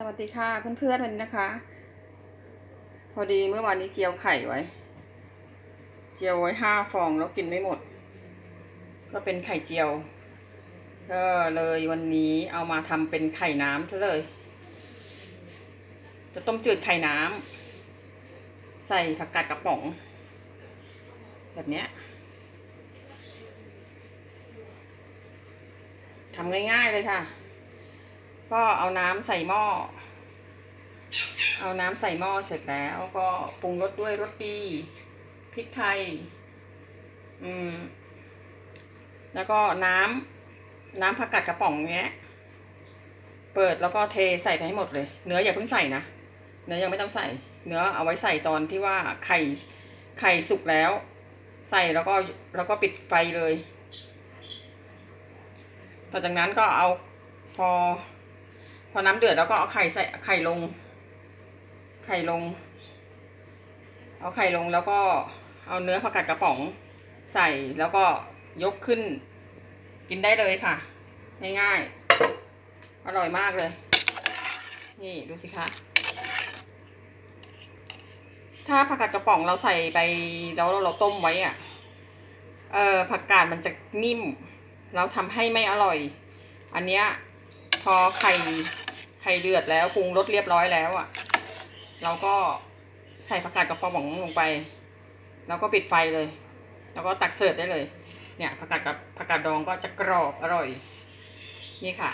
สวัสดีค่ะเพื่อนๆวันนี้นะคะ พอดีเมื่อวานนี้เจียวไข่ไว้ เจียวไว้ห้าฟองแล้วกินไม่หมด ก็เป็นไข่เจียวก็เลยวันนี้เอามาทำเป็นไข่น้ำซะเลย จะต้มจืดไข่น้ำใส่ผักกาดกระป๋อง แบบเนี้ยทำง่ายๆเลยค่ะ ก็เอาน้ำใส่หม้อ เอาน้ำใส่หม้อเสร็จแล้วก็ปรุงรสด้วยรสดีพริกไทย อืม แล้วก็น้ำน้ำผักกาดกระป๋องเนี้ย เปิดแล้วก็เทใส่ไปให้หมดเลย เนื้ออย่าเพิ่งใส่นะ เนื้อยังไม่ต้องใส่ เนื้อเอาไว้ใส่ตอนที่ว่าไข่ไข่สุกแล้ว ใส่แล้วก็แล้วก็ปิดไฟเลย ต่อจากนั้นก็เอาพอ พอน้ำเดือดแล้วก็เอาไข่ใส่ไข่ลง ไข่ลง เอาไข่ลงแล้วก็เอาเนื้อผักกาดกระป๋องใส่แล้วก็ยกขึ้น กินได้เลยค่ะ ง่ายๆ อร่อยมากเลย นี่ดูสิคะถ้าผักกาดกระป๋องเราใส่ไปแล้วเราต้มไว้อะเออผักกาดมันจะนิ่ม เราทำให้ไม่อร่อย อันเนี้ย พอไข่ไข่เดือดแล้วปรุงรสเรียบร้อยแล้วอะ่ะ เราก็ใส่ผักกาดกระป๋องลงไป แล้วก็ปิดไฟเลย แล้วก็ตักเสิร์ฟได้เลย เนี่ยผักกาดกับผักกาดดองก็จะกรอบอร่อย นี่ค่ะ